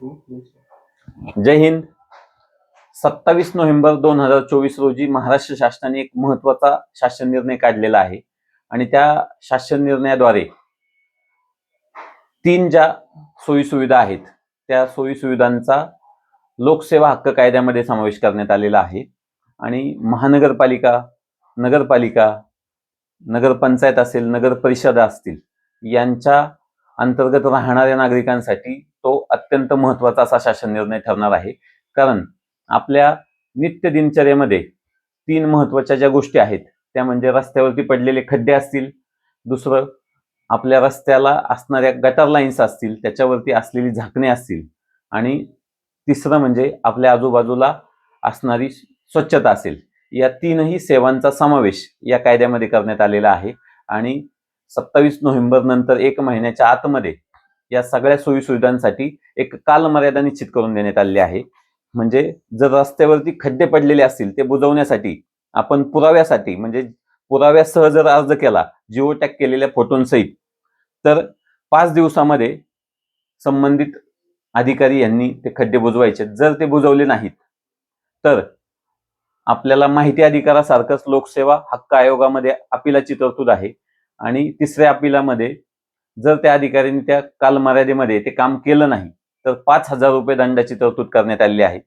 जय हिंद. सत्तावीस नोव्हेंबर दोन हजार चोवीस रोजी महाराष्ट्र शासनाने एक महत्त्वाचा शासन निर्णय काढलेला आहे आणि त्या शासन निर्णयाद्वारे तीन ज्या सोयी सुविधा आहेत त्या सोयी सुविधांचा लोकसेवा हक्क कायद्यामध्ये समावेश करण्यात आलेला आहे आणि महानगरपालिका नगरपालिका नगरपंचायत असेल नगर परिषदा असतील यांच्या अंतर्गत राहणाऱ्या नागरिकांसाठी तो अत्यंत महत्त्वाचा असा शासन निर्णय ठरणार आहे. कारण आपल्या नित्य दिनचर्येमध्ये तीन महत्त्वाच्या ज्या गोष्टी आहेत त्या म्हणजे रस्त्यावरती पडलेले खड्डे असतील दुसरं आपल्या रस्त्याला असणाऱ्या गटर लाईन्स असतील त्याच्यावरती असलेली झाकणे असतील आणि तिसरं म्हणजे आपल्या आजूबाजूला असणारी स्वच्छता असेल. या तीनही सेवांचा समावेश या कायद्यामध्ये करण्यात आलेला आहे. आणि सत्तावीस नोव्हेंबर नंतर एक महिन्याच्या आतमध्ये या सगळ्या सोयी सुविधांसाठी एक कालमर्यादा निश्चित करून देण्यात आलेली आहे. म्हणजे जर रस्त्यावरती खड्डे पडलेले असतील ते बुजवण्यासाठी आपण पुराव्यासाठी म्हणजे पुराव्यासह जर अर्ज केला जिओ टॅग केलेल्या फोटोंसहित तर पाच दिवसामध्ये संबंधित अधिकारी यांनी ते खड्डे बुजवायचे. जर ते बुजवले नाहीत तर आपल्याला माहिती अधिकारासारखंच लोकसेवा हक्क आयोगामध्ये अपिलाची तरतूद आहे. आणि तिसऱ्या अपिलामध्ये जर त्या अधिकाऱ्यांनी त्या कालमर्यादेमध्ये ते काम केलं नाही तर पाच हजार रुपये दंडाची तरतूद करण्यात आलेली आहे.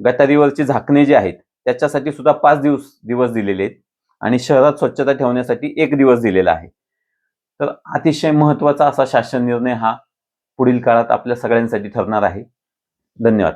गटारीवरची झाकणे जी आहेत त्याच्यासाठी सुद्धा पाच दिवस दिवस दिलेले आहेत आणि शहरात स्वच्छता ठेवण्यासाठी एक दिवस दिलेला आहे. तर अतिशय महत्त्वाचा असा शासन निर्णय हा पुढील काळात आपल्या सगळ्यांसाठी ठरणार आहे. धन्यवाद.